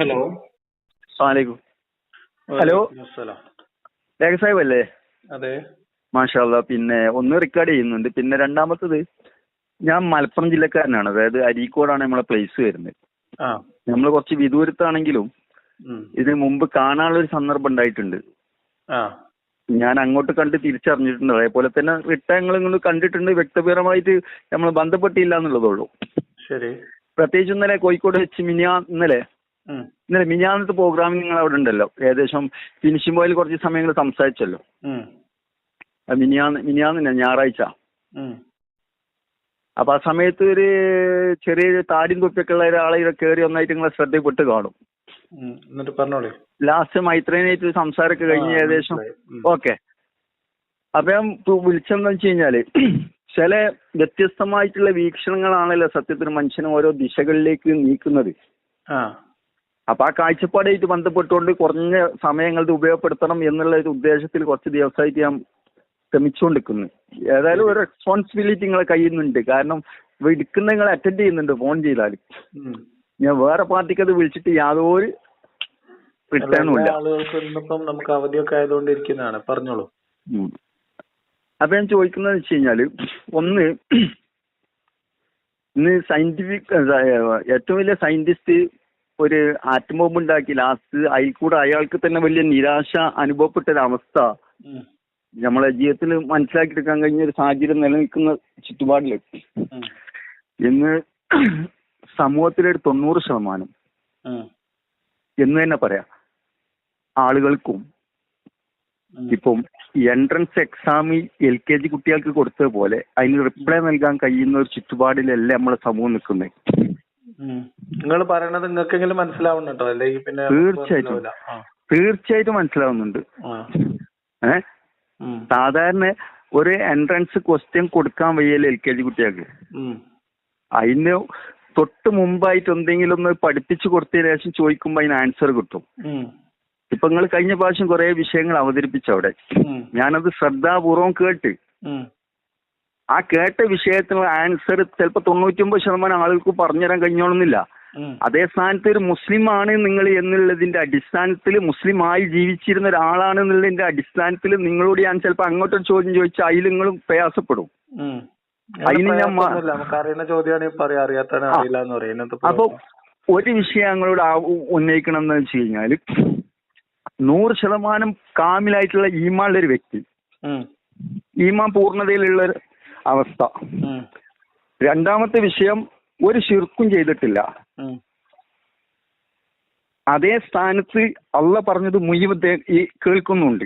Hello. അസ്സലാമലൈക്കും. Hello. രേഖ സാഹിബ് അല്ലേ അതെ. മാഷാല്ല പിന്നെ ഒന്ന് റെക്കോർഡ് ചെയ്യുന്നുണ്ട്. പിന്നെ രണ്ടാമത്തത് ഞാൻ മലപ്പുറം ജില്ലക്കാരനാണ്. അതായത് അരീക്കോടാണ് നമ്മളെ പ്ലേസ് വരുന്നത്. ആ. നമ്മൾ കുറച്ച് വിദൂരത്താണെങ്കിലും. ഇതിന് മുമ്പ് കാണാനുള്ള ഒരു സന്ദർഭം ഉണ്ടായിട്ടുണ്ട്. ആ. ഞാൻ അങ്ങോട്ട് കണ്ട് തിരിച്ചറിഞ്ഞിട്ടുണ്ട്. അതേപോലെ തന്നെ റിട്ടയങ്ങൾ ഇങ്ങോട്ട് കണ്ടിട്ടുണ്ട്. വ്യക്തിപരമായിട്ട് നമ്മൾ ബന്ധപ്പെട്ടില്ല എന്നുള്ളതുള്ളൂ ശരി. പ്രത്യേകിച്ച് ഇന്നലെ കോഴിക്കോട് വെച്ച് മിനിയാ ഇന്നലെ. ഇന്നലെ മിനിഞ്ഞാന്നത്തെ പ്രോഗ്രാമിൽ നിങ്ങൾ അവിടെ ഉണ്ടല്ലോ. ഏകദേശം ഫിനിഷിംഗ് പോയിൽ കുറച്ച് സമയങ്ങൾ സംസാരിച്ചല്ലോ. മിനിയാന്ന് മിനിയാന്ന് ഞായറാഴ്ച. അപ്പൊ ആ സമയത്ത് ഒരു ചെറിയൊരു താടിയും തൊപ്പിയൊക്കെ ഉള്ള ഒരാളെ ഇവിടെ കയറി ഒന്നായിട്ട് നിങ്ങളെ ശ്രദ്ധയിൽപ്പെട്ട് കാണും. എന്നിട്ട് പറഞ്ഞോളൂ. ലാസ്റ്റ് മൈത്രേനായിട്ട് സംസാരമൊക്കെ കഴിഞ്ഞ് ഏകദേശം. ഓക്കെ. അപ്പം വിളിച്ചെന്ന് വെച്ച് കഴിഞ്ഞാൽ ചില വ്യത്യസ്തമായിട്ടുള്ള വീക്ഷണങ്ങളാണല്ലോ സത്യത്തിൽ മനുഷ്യനെ ഓരോ ദിശകളിലേക്ക് നീക്കുന്നത്. അപ്പൊ ആ കാഴ്ചപ്പാടായിട്ട് ബന്ധപ്പെട്ടുകൊണ്ട് കുറഞ്ഞ സമയങ്ങളത് ഉപയോഗപ്പെടുത്തണം എന്നുള്ള ഒരു ഉദ്ദേശത്തിൽ കുറച്ച് ദിവസമായിട്ട് ഞാൻ ശ്രമിച്ചുകൊണ്ടിരിക്കുന്നു. ഏതായാലും ഒരു റെസ്പോൺസിബിലിറ്റി നിങ്ങളെ കയ്യിൽ നിന്നുണ്ട് കാരണം എടുക്കുന്ന നിങ്ങൾ അറ്റൻഡ് ചെയ്യുന്നുണ്ട് ഫോൺ ചെയ്താൽ ഞാൻ വേറെ പാർട്ടിക്ക് അത് വിളിച്ചിട്ട് യാതൊരു റിട്ടേണും ഇല്ല എല്ലാ ആളുകൾക്കും ഇന്നിപ്പം നമുക്ക് അവധിയൊക്കെ ആയതുകൊണ്ട് ഇരിക്കുന്നതാണ് പറഞ്ഞോളൂ. ഉം. അപ്പൊ ഞാൻ ചോദിക്കുന്നത് വെച്ച് കഴിഞ്ഞാൽ ഒന്ന് ഇന്ന് സയന്റിഫിക് ഏറ്റവും വലിയ സയന്റിസ്റ്റ് ഒരു ആറ്റം ബോംബ് ഉണ്ടാക്കി ലാസ്റ്റ് അതിൽ കൂടെ അയാൾക്ക് തന്നെ വലിയ നിരാശ അനുഭവപ്പെട്ട ഒരു അവസ്ഥ നമ്മളെ ജീവിതത്തിൽ മനസ്സിലാക്കിയെടുക്കാൻ കഴിഞ്ഞ ഒരു സാഹചര്യം നിലനിൽക്കുന്ന ചുറ്റുപാടിൽ എന്ന് ഇന്ന് സമൂഹത്തിലെ തൊണ്ണൂറ് ശതമാനം എന്ന് തന്നെ പറയാം. ആളുകൾക്കും. ഇപ്പം entrance exam L K G കുട്ടികൾക്ക് കൊടുത്തത് പോലെ അതിന് റിപ്ലൈ നൽകാൻ കഴിയുന്ന ഒരു ചുറ്റുപാടിലല്ല നമ്മളെ സമൂഹം നിൽക്കുന്നത്. നിങ്ങൾ പറയണത് നിങ്ങൾക്കെങ്കിലും മനസ്സിലാവുന്നുണ്ടോ അല്ലെങ്കിൽ പിന്നെ തീർച്ചയായിട്ടും. തീർച്ചയായിട്ടും മനസ്സിലാവുന്നുണ്ട്. ഏ സാധാരണ ഒരു എൻട്രൻസ് ക്വസ്റ്റ്യൻ കൊടുക്കാൻ വയ്യല്ലേ എൽ കെ ജി കുട്ടികൾക്ക്. അതിന് തൊട്ട് മുമ്പായിട്ട് എന്തെങ്കിലും ഒന്ന് പഠിപ്പിച്ചു കൊടുത്തതിന് ശേഷം ചോദിക്കുമ്പോൾ അതിന് ആൻസർ കിട്ടും. ഇപ്പൊ നിങ്ങൾ കഴിഞ്ഞ പ്രാവശ്യം കുറെ വിഷയങ്ങൾ അവതരിപ്പിച്ചു അവിടെ. ഞാനത് ശ്രദ്ധാപൂർവം കേട്ട്. ആ കേട്ട വിഷയത്തിനുള്ള ആൻസർ ചിലപ്പോൾ തൊണ്ണൂറ്റൊമ്പത് ശതമാനം ആളുകൾക്ക് പറഞ്ഞുതരാൻ കഴിഞ്ഞോളുന്നില്ല. അതേ സ്ഥാനത്ത് ഒരു മുസ്ലിം ആണ് നിങ്ങൾ എന്നുള്ളതിന്റെ അടിസ്ഥാനത്തിൽ മുസ്ലിമായി ജീവിച്ചിരുന്ന ഒരാളാണ് എന്നുള്ളതിന്റെ അടിസ്ഥാനത്തിൽ നിങ്ങളോട് ഞാൻ ചിലപ്പോൾ അങ്ങോട്ടൊരു ചോദ്യം ചോദിച്ചാൽ അതിൽ നിങ്ങളും പ്രയാസപ്പെടും. അതിന് ഞാൻ. ചോദ്യമാണ് പറയാ. അറിയാത്തവനെ അറിയില്ല എന്ന് പറയുന്നത് അപ്പൊ ഒരു വിഷയം ഞങ്ങളോട് ഉന്നയിക്കണം എന്ന് വെച്ച് കഴിഞ്ഞാൽ നൂറ് ശതമാനം കാമിലായിട്ടുള്ള ഈമാനുള്ള ഒരു വ്യക്തി ഈമാ ഈമാൻ പൂർണതയിലുള്ള അവസ്ഥ. രണ്ടാമത്തെ വിഷയം ഒരു ശിർക്കും ചെയ്തിട്ടില്ല. അതേ സ്ഥാനത്ത് അള്ള പറഞ്ഞത് മുഴുവൻ ഈ കേൾക്കുന്നുണ്ട്.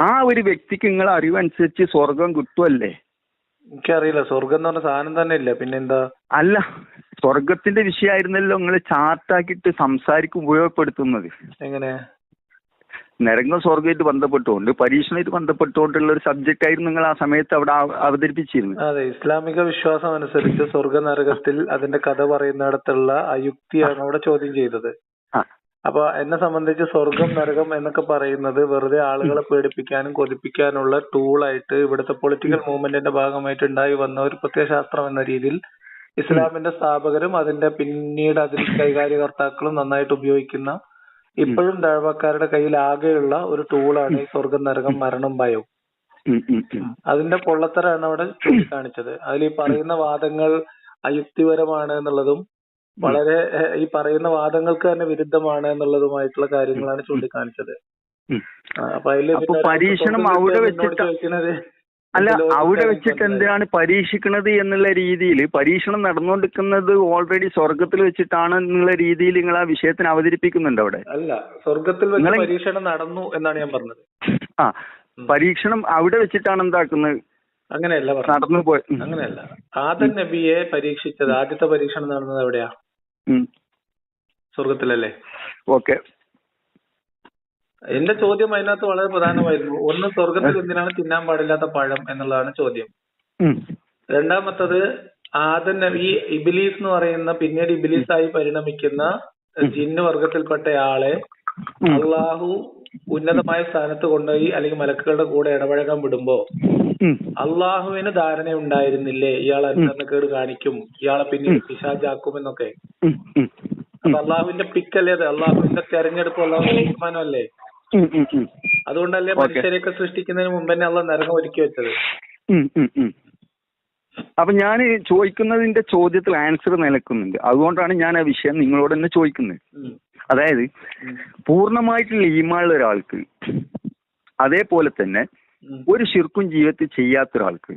ആ ഒരു വ്യക്തിക്ക് നിങ്ങൾ അറിവനുസരിച്ച് സ്വർഗം കിട്ടുമല്ലേ എനിക്കറിയില്ല. സ്വർഗം എന്ന് പറഞ്ഞ സാധനം തന്നെ ഇല്ല. പിന്നെന്താ? അല്ല സ്വർഗത്തിന്റെ വിഷയമായിരുന്നല്ലോ നിങ്ങൾ ചാർട്ടാക്കിയിട്ട് സംസാരിക്കും ഉപയോഗപ്പെടുത്തുന്നത്. എങ്ങനെ? നരകം സ്വർഗമായിട്ട് ബന്ധപ്പെട്ടുകൊണ്ട് പരീക്ഷണമായിട്ട് ബന്ധപ്പെട്ടുകൊണ്ടുള്ള ഒരു സബ്ജക്റ്റ് ആയിരുന്നു നിങ്ങൾ ആ സമയത്ത് അവിടെ അവതരിപ്പിച്ചിരുന്നു അതെ ഇസ്ലാമിക വിശ്വാസം അനുസരിച്ച് സ്വർഗ നരകത്തിൽ അതിന്റെ കഥ പറയുന്നിടത്തുള്ള ആ യുക്തിയാണ് അവിടെ ചോദ്യം ചെയ്തത്. അപ്പൊ എന്നെ സംബന്ധിച്ച് സ്വർഗം നരകം എന്നൊക്കെ പറയുന്നത് വെറുതെ ആളുകളെ പേടിപ്പിക്കാനും കൊതിപ്പിക്കാനുള്ള ടൂളായിട്ട് ഇവിടുത്തെ പൊളിറ്റിക്കൽ മൂവ്മെന്റിന്റെ ഭാഗമായിട്ട് ഉണ്ടായി വന്ന ഒരു പ്രത്യയശാസ്ത്രം എന്ന രീതിയിൽ ഇസ്ലാമിന്റെ സ്ഥാപകരും അതിന്റെ പിന്നീട് അതിൽ കൈകാര്യകർത്താക്കളും നന്നായിട്ട് ഉപയോഗിക്കുന്ന ഇപ്പോഴും ദഴവക്കാരുടെ കയ്യിൽ ആകെയുള്ള ഒരു ടൂളാണ് ഈ സ്വർഗം നരകം മരണം ഭയവും. അതിന്റെ പൊള്ളത്തരാണ് അവിടെ ചൂണ്ടിക്കാണിച്ചത് അതിൽ ഈ പറയുന്ന വാദങ്ങൾ അയുക്തിപരമാണ് എന്നുള്ളതും വളരെ ഈ പറയുന്ന വാദങ്ങൾക്ക് തന്നെ വിരുദ്ധമാണ് എന്നുള്ളതുമായിട്ടുള്ള കാര്യങ്ങളാണ് ചൂണ്ടിക്കാണിച്ചത്. അപ്പൊ അതിൽ പരീക്ഷണം അവിടെ വെച്ചിട്ട് അല്ല അവിടെ വെച്ചിട്ട് എന്താണ് എന്തിനാണ് പരീക്ഷിക്കുന്നത് എന്നുള്ള രീതിയിൽ പരീക്ഷണം നടന്നുകൊണ്ടിരിക്കുന്നത് ഓൾറെഡി സ്വർഗത്തിൽ വെച്ചിട്ടാണ് എന്നുള്ള രീതിയിൽ നിങ്ങൾ ആ വിഷയത്തിന് അവതരിപ്പിക്കുന്നുണ്ട് അവിടെ? അല്ല സ്വർഗത്തിൽ വെച്ച് പരീക്ഷണം നടന്നു എന്നാണ് ഞാൻ പറഞ്ഞത്. ആ പരീക്ഷണം അവിടെ വെച്ചിട്ടാണ് എന്താക്കുന്നത്? അങ്ങനെയല്ല നടന്നു പോയ. അങ്ങനെയല്ല. ആദൻ നബിയെ പരീക്ഷിച്ചത് ആദ്യത്തെ പരീക്ഷണം നടന്നത് എവിടെയാ. സ്വർഗത്തിലല്ലേ ഓക്കെ. എന്റെ ചോദ്യം അതിനകത്ത് വളരെ പ്രധാനമായിരുന്നു. ഒന്ന് സ്വർഗത്തിൽ എന്തിനാണ് തിന്നാൻ പാടില്ലാത്ത പഴം എന്നുള്ളതാണ് ചോദ്യം. രണ്ടാമത്തത് ആദൻ ഈ ഇബിലീസ് എന്ന് പറയുന്ന പിന്നീട് ഇബിലീസായി പരിണമിക്കുന്ന ജിന്ന് വർഗത്തിൽപ്പെട്ട ആളെ അള്ളാഹു ഉന്നതമായ സ്ഥാനത്ത് കൊണ്ടുപോയി അല്ലെങ്കിൽ മലക്കുകളുടെ കൂടെ ഇടപഴകാൻ വിടുമ്പോ. അള്ളാഹുവിന് ധാരണ ഉണ്ടായിരുന്നില്ലേ ഇയാൾ അനുസരണക്കേട് കാണിക്കും. ഇയാളെ പിന്നീട് പിശാചാക്കും എന്നൊക്കെ. അപ്പൊ അള്ളാഹുവിന്റെ പിക്കല്ലേ അത്? അള്ളാഹുവിന്റെ തെരഞ്ഞെടുപ്പ് അള്ളാഹുവിന്റെ തീരുമാനമല്ലേ. അതുകൊണ്ടല്ലേ. മനുഷ്യരെയൊക്കെ സൃഷ്ടിക്കുന്നതിന് മുമ്പ് തന്നെ അള്ളാഹ് നരകം ഒരുക്കി വെച്ചത്. അപ്പൊ ഞാൻ ചോദിക്കുന്നതിന്റെ ചോദ്യത്തിൽ ആൻസർ നിലക്കുന്നുണ്ട് അതുകൊണ്ടാണ് ഞാൻ ആ വിഷയം നിങ്ങളോട് തന്നെ ചോദിക്കുന്നത് അതായത്. പൂർണമായിട്ടുള്ള ഈമാനുള്ള ഒരാൾക്ക് അതേപോലെ തന്നെ ഒരു ശിർക്കും ജീവിതത്തിൽ ചെയ്യാത്ത ഒരാൾക്ക്.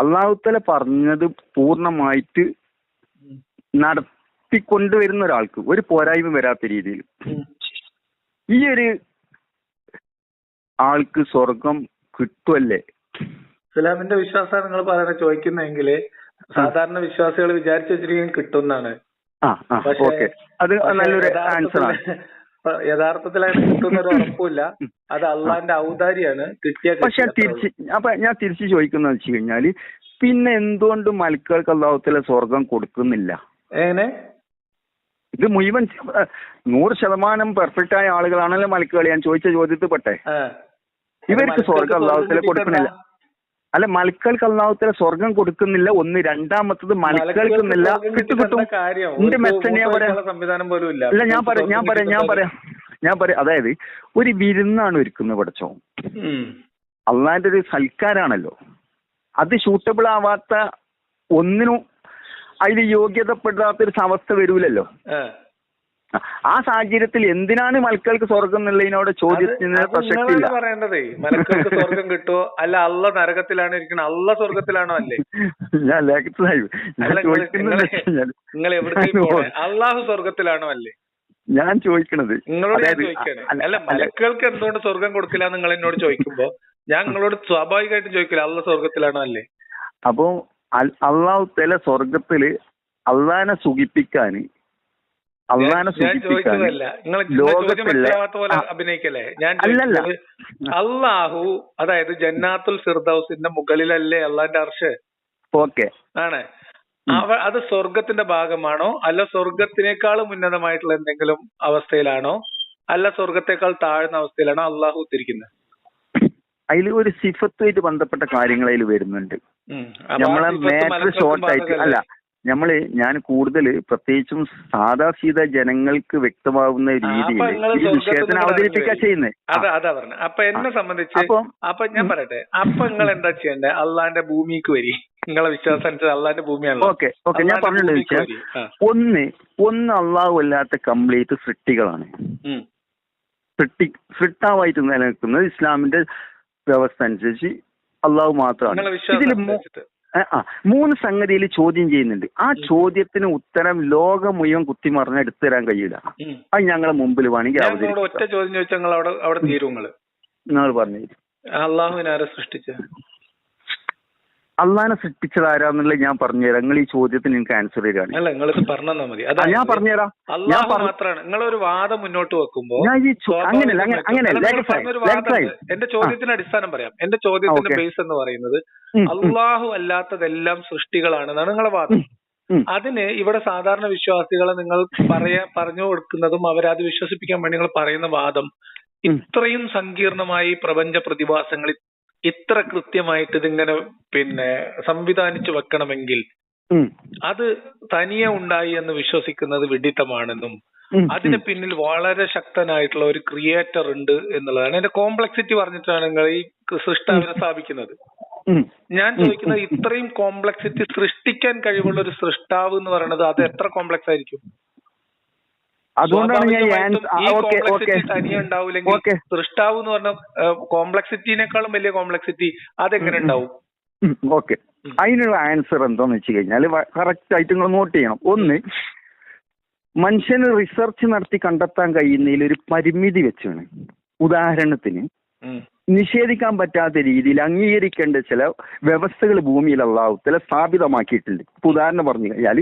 അള്ളാഹുത്തല പറഞ്ഞത് പൂർണമായിട്ട്. നടത്തിക്കൊണ്ടുവരുന്ന ഒരാൾക്ക് ഒരു പോരായ്മ വരാത്ത രീതിയിൽ ഈ ഒരു ആൾക്ക് സ്വർഗം കിട്ടുമല്ലേ ഇസ്ലാമിന്റെ വിശ്വാസമാണ് നിങ്ങൾ പറയുന്നത് ചോദിക്കുന്നെങ്കിൽ സാധാരണ വിശ്വാസികൾ വിചാരിച്ചു വെച്ചിരിക്കും ആ അത് നല്ലൊരു ആൻസർ ആണ്. യഥാർത്ഥത്തിൽ അതിന് കിട്ടുന്ന ഒരു ഉറപ്പില്ല അത് അള്ളാന്റെ ഔദാര്യാണ് കിട്ടിയ പക്ഷെ തിരിച്ച് അപ്പൊ ഞാൻ തിരിച്ചു ചോദിക്കുന്നത് വെച്ച് കഴിഞ്ഞാൽ പിന്നെ എന്തുകൊണ്ട് മലക്കുകൾക്ക് അള്ളാഹത്തിലെ സ്വർഗം കൊടുക്കുന്നില്ല? എങ്ങനെ? ഇത് മുഴുവൻ നൂറ് ശതമാനം പെർഫെക്റ്റ് ആയ ആളുകളാണല്ലോ മലക്കുകൾ ഞാൻ ചോദിച്ച ചോദ്യത്തിൽ പെട്ടെ. ഇവർക്ക് സ്വർഗം അള്ളാഹുത്തല? കൊടുക്കുന്നില്ല അല്ല മലക്കൾക്ക് അള്ളാഹുത്തല സ്വർഗം കൊടുക്കുന്നില്ല. ഒന്ന് രണ്ടാമത്തത് മലക്കൾക്കുന്നില്ല കിട്ടും കിട്ടും. എന്റെ മെച്ചം ഞാൻ പറയാം. ഇല്ല. അല്ല ഞാൻ പറയാം ഞാൻ പറയാം ഞാൻ പറയാം. ഞാൻ പറയാം. അതായത് ഒരു വിരുന്നാണ് ഒരുക്കുന്നത് പഠിച്ചോ ഉം. അള്ളാന്റെ ഒരു സൽക്കാരാണല്ലോ. അത് ഷൂട്ടബിൾ ആവാത്ത ഒന്നിനും അതിൽ യോഗ്യതപ്പെടാത്ത ഒരു അവസ്ഥ വരൂലല്ലോ. ആ. സാഹചര്യത്തിൽ എന്തിനാണ് മലക്കൾക്ക് സ്വർഗം എന്നുള്ളതിനോട് ചോദ്യത്തിന് ഇല്ല. പറയേണ്ടതേ. മലക്കൾക്ക് സ്വർഗം കിട്ടുമോ അല്ല അള്ള നരകത്തിലാണ് ഇരിക്കണം. അള്ള സ്വർഗത്തിലാണോ അല്ലേ? ഞാൻ അല്ല, നിങ്ങൾ എവിടെ അള്ളാഹു സ്വർഗത്തിലാണോ അല്ലേ? ഞാൻ ചോദിക്കണത്. നിങ്ങളോട് ഞാൻ ചോദിക്കാണ്. അല്ല, അല്ല അല്ല, മലക്കുകൾക്ക് എന്തുകൊണ്ട് സ്വർഗം കൊടുക്കില്ല നിങ്ങൾ എന്നോട് ചോദിക്കുമ്പോ ഞാൻ നിങ്ങളോട് സ്വാഭാവികമായിട്ടും ചോദിക്കില്ല അള്ള സ്വർഗത്തിലാണോ അല്ലേ? അപ്പോ അള്ളാഹു തല സ്വർഗത്തിൽ അള്ളഹാനെ സുഖിപ്പിക്കാന് അള്ളാനെ സൂചിപ്പിക്കാൻ അഭിനയിക്കല്ലേ? ഞാൻ അല്ലല്ല. അള്ളാഹു അതായത് ജന്നാത്തുൽ ഫിർദൌസിന്റെ മുകളിലല്ലേ അള്ളാന്റെ അർഷ്? ഓക്കെ. ആണ്. അവ അത് സ്വർഗത്തിന്റെ ഭാഗമാണോ? അല്ല സ്വർഗത്തിനേക്കാളും ഉന്നതമായിട്ടുള്ള എന്തെങ്കിലും അവസ്ഥയിലാണോ? അല്ല സ്വർഗത്തെക്കാൾ താഴ്ന്ന അവസ്ഥയിലാണോ അള്ളാഹു ഉദ്ധരിക്കുന്നത്? അതിൽ ഒരു സിഫത്തുമായിട്ട് ബന്ധപ്പെട്ട കാര്യങ്ങൾ അതിൽ വരുന്നുണ്ട്. നമ്മളെ മാറ്റർ ഷോർട്ട് ആയിട്ട് അല്ല നമ്മൾ ഞാൻ കൂടുതൽ പ്രത്യേകിച്ചും സാധാ സീത ജനങ്ങൾക്ക് വ്യക്തമാവുന്ന രീതിയിൽ ഈ വിഷയത്തിനെ ഇറങ്ങി ചെയ്യുന്നത്. അതാ അതാ പറഞ്ഞ. അപ്പൊ എന്നെ സംബന്ധിച്ച് അപ്പം ഞാൻ പറയട്ടെ. അപ്പൊ നിങ്ങൾ എന്താ ചെയ്യണ്ടേ? അള്ളാന്റെ ഭൂമിക്ക് വരി. നിങ്ങളെ വിശ്വാസം അനുസരിച്ച് അള്ളാന്റെ ഭൂമിയാണ് ഓക്കെ ഓക്കെ. ഞാൻ പറഞ്ഞു പറഞ്ഞത് ഭൂമിക്ക് വെച്ചാൽ വരി. ആ. ഒന്ന് ഒന്ന് അള്ളാഹു അല്ലാത്ത കംപ്ലീറ്റ് സൃഷ്ടികളാണ്. സൃഷ്ടി സൃഷ്ടാവായിട്ട് നിലനിൽക്കുന്നത് ഇസ്ലാമിന്റെ വ്യവസ്ഥ അനുസരിച്ച് അള്ളാഹു മാത്രമാണ് ഇതിൽ. ആ മൂന്ന് സംഗതിയിൽ ചോദ്യം ചെയ്യുന്നുണ്ട്. ആ ചോദ്യത്തിന് ഉത്തരം ലോകം മുഴുവൻ കുത്തിമറിഞ്ഞ് എടുത്തു തരാൻ കഴിയില്ല അത് ഞങ്ങളെ മുമ്പിൽ വേണമെങ്കിൽ ഒറ്റ ചോദ്യം ചോദിച്ചാൽ നിങ്ങൾ പറഞ്ഞു അള്ളാഹുവിനെ ആരാ സൃഷ്ടിച്ച അള്ളാനെ സൃഷ്ടിച്ചത് ആരാന്നുള്ളത് ഞാൻ പറഞ്ഞുതരാം. നിങ്ങൾ ഈ ചോദ്യത്തിന് എനിക്ക് ആൻസർ തരാണ് അല്ല നിങ്ങളിത് പറഞ്ഞാ മതി. ഞാൻ പറഞ്ഞുതരാം. ഞാൻ മാത്രമാണ് നിങ്ങളൊരു വാദം മുന്നോട്ട് വെക്കുമ്പോൾ അങ്ങനെയല്ല അങ്ങനെ അങ്ങനെ അല്ല, നിങ്ങൾ leg side, പറഞ്ഞൊരു leg വാദം side. എന്റെ ചോദ്യത്തിന് അടിസ്ഥാനം പറയാം. എന്റെ ചോദ്യത്തിന്റെ ബേസ് എന്ന് പറയുന്നത് അള്ളാഹു അല്ലാത്തതെല്ലാം സൃഷ്ടികളാണെന്നാണ് നിങ്ങളെ വാദം. അതിന് ഇവിടെ സാധാരണ വിശ്വാസികളെ നിങ്ങൾ പറയാ പറഞ്ഞു കൊടുക്കുന്നതും അവരത് വിശ്വസിപ്പിക്കാൻ വേണ്ടി നിങ്ങൾ പറയുന്ന വാദം ഇത്രയും സങ്കീർണമായി പ്രപഞ്ച പ്രതിഭാസങ്ങൾ ഇത്ര കൃത്യമായിട്ട് ഇതിങ്ങനെ പിന്നെ സംവിധാനിച്ചു വെക്കണമെങ്കിൽ അത് തനിയെ ഉണ്ടായി എന്ന് വിശ്വസിക്കുന്നത് വിഡിത്തമാണെന്നും അതിന് പിന്നിൽ വളരെ ശക്തനായിട്ടുള്ള ഒരു ക്രിയേറ്റർ ഉണ്ട് എന്നുള്ളതാണ്. എന്റെ കോംപ്ലക്സിറ്റി പറഞ്ഞിട്ടാണ് നിങ്ങൾ ഈ സൃഷ്ടാവിനെ സ്ഥാപിക്കുന്നത്. ഞാൻ ചോദിക്കുന്നത് ഇത്രയും കോംപ്ലക്സിറ്റി സൃഷ്ടിക്കാൻ കഴിവുള്ള ഒരു സൃഷ്ടാവ് എന്ന് പറയുന്നത് അത് എത്ര കോംപ്ലക്സ് ആയിരിക്കും അതുകൊണ്ടാണ് ഞാൻ ഈ സ്വാഭാവികമായിട്ടും ആൻസർ ഈ ഓക്കെ ഓക്കെ കോംപ്ലക്സിറ്റി ഉണ്ടാവില്ലെങ്കിൽ ഓക്കെ സൃഷ്ടാവ് എന്ന് പറഞ്ഞ കോംപ്ലക്സിറ്റിനേക്കാളും വലിയ കോംപ്ലക്സിറ്റി അതെങ്ങനെ ഉണ്ടാവും? ഓക്കെ. അതിനുള്ള ആൻസർ എന്താന്ന് വെച്ച് കഴിഞ്ഞാൽ കറക്റ്റ് ആയിട്ട് നിങ്ങൾ നോട്ട് ചെയ്യണം. ഒന്ന് മനുഷ്യന് റിസർച്ച് നടത്തി കണ്ടെത്താൻ കഴിയുന്നതിൽ ഒരു പരിമിതി വെച്ചാണ്. ഉദാഹരണത്തിന്. നിഷേധിക്കാൻ പറ്റാത്ത രീതിയിൽ അംഗീകരിക്കേണ്ട ചില വ്യവസ്ഥകൾ ഭൂമിയിൽ അള്ളാഹുത്തല സ്ഥാപിതമാക്കിയിട്ടുണ്ട്. ഇപ്പൊ ഉദാഹരണം പറഞ്ഞു കഴിഞ്ഞാൽ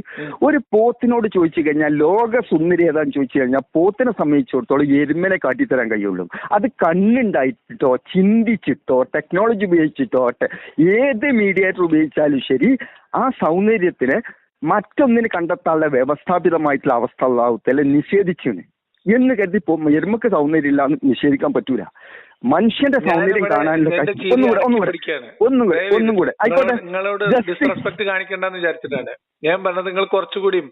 ഒരു പോത്തിനോട് ചോദിച്ചു കഴിഞ്ഞാൽ ലോക സുന്ദരി ഏതാന്ന് ചോദിച്ചു കഴിഞ്ഞാൽ പോത്തിനെ സംബന്ധിച്ചിടത്തോളം എരുമനെ കാട്ടിത്തരാൻ കഴിയുള്ളൂ. അത് കണ്ണുണ്ടായിട്ടോ ചിന്തിച്ചിട്ടോ ടെക്നോളജി ഉപയോഗിച്ചിട്ടോ ഏത് മീഡിയേറ്റർ ഉപയോഗിച്ചാലും ശരി ആ സൗന്ദര്യത്തിന് മറ്റൊന്നിനെ കണ്ടെത്താനുള്ള വ്യവസ്ഥാപിതമായിട്ടുള്ള അവസ്ഥ അള്ളാഹുത്തല നിഷേധിച്ചു എന്ന് കരുതി എരുമക്ക് സൗന്ദര്യം ഇല്ലാന്ന് നിഷേധിക്കാൻ പറ്റൂല. മനുഷ്യന്റെ സൗന്ദര്യം കാണാനുള്ള ഒന്നുകൂടെ ഒന്നുകൂടെ ഒന്നും ഒന്നുകൂടെ ഒന്നും ചെയ്ത് ആയിക്കോട്ടെ. നിങ്ങളോട് ഡിസ്റെസ്പെക്ട് കാണിക്കണ്ടെന്ന് വിചാരിച്ചിട്ടാണ്. ഞാൻ പറഞ്ഞത് നിങ്ങൾ കുറച്ചുകൂടിയും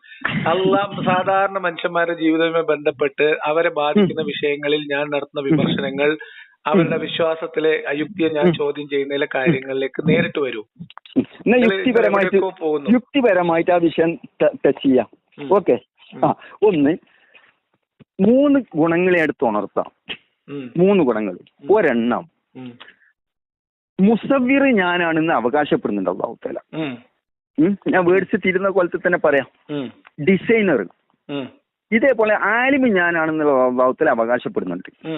എല്ലാം സാധാരണ മനുഷ്യന്മാരുടെ ജീവിതവുമായി ബന്ധപ്പെട്ട് അവരെ ബാധിക്കുന്ന വിഷയങ്ങളിൽ ഞാൻ നടത്തുന്ന വിമർശനങ്ങൾ അവരുടെ വിശ്വാസത്തിലെ അയുക്തിയെ ഞാൻ ചോദ്യം ചെയ്യുന്നതിലെ കാര്യങ്ങളിലേക്ക് നേരിട്ട് വരൂ. യുക്തിപരമായിട്ട് യുക്തിപരമായിട്ട് ആ വിഷയം ടച്ച് ചെയ്യാം. ഓക്കെ ആ ഒന്ന് മൂന്ന് ഗുണങ്ങളെ എടുത്ത് ഉണർത്താം. മൂന്ന് ഗുണങ്ങൾ. ഒരെണ്ണം. മുസവ്വിർ ഞാനാണെന്ന് അവകാശപ്പെടുന്നുണ്ട് അള്ളാഹുത്തല ഞാൻ വേർഡ്സ് തിരുന്ന കൊലത്തിൽ തന്നെ പറയാം. ഡിസൈനർ ഇതേപോലെ ആലിമി ഞാനാണെന്നുള്ള അള്ളാഹുത്തല അവകാശപ്പെടുന്നുണ്ട്.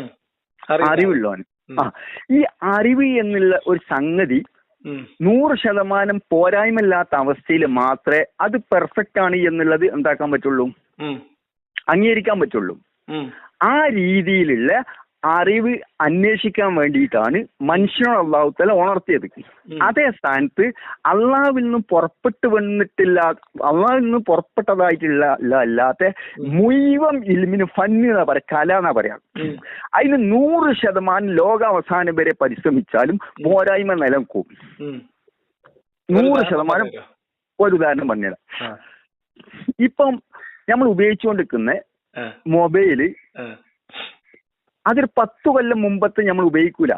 അറിവുള്ളവൻ. ആ. ഈ അറിവ് എന്നുള്ള ഒരു സംഗതി നൂറ് ശതമാനം പോരായ്മല്ലാത്ത അവസ്ഥയിൽ മാത്രമേ അത് പെർഫെക്റ്റ് ആണ് എന്നുള്ളത് എന്താക്കാൻ പറ്റുള്ളൂ? അംഗീകരിക്കാൻ പറ്റുള്ളൂ. ആ രീതിയിലുള്ള അറിവ് അന്വേഷിക്കാൻ വേണ്ടിയിട്ടാണ് മനുഷ്യനോട് തല ഉണർത്തിയത്. അതേ സ്ഥാനത്ത് അള്ളാഹുവിൽ നിന്നും പുറപ്പെട്ടു വന്നിട്ടില്ല അള്ളാഹുവിൽ നിന്നും പുറപ്പെട്ടതായിട്ടുള്ള അല്ല- അല്ലാത്ത മുഴുവൻ ഇൽമിന് ഫന്ന് എന്നാ പറയാ കല എന്നാ പറയാ. അതിന് നൂറ് ശതമാനം ലോകാവസാനം വരെ പരിശ്രമിച്ചാലും പോരായ്മ നിലനിൽക്കും. നൂറ് ശതമാനം ഒരു ഉദാഹരണം പറഞ്ഞുതരാം. ഇപ്പം നമ്മൾ ഉപയോഗിച്ചുകൊണ്ടിരിക്കുന്ന മൊബൈൽ അതൊരു പത്ത് കൊല്ലം മുമ്പത്തെ നമ്മൾ ഉപയോഗിക്കൂല.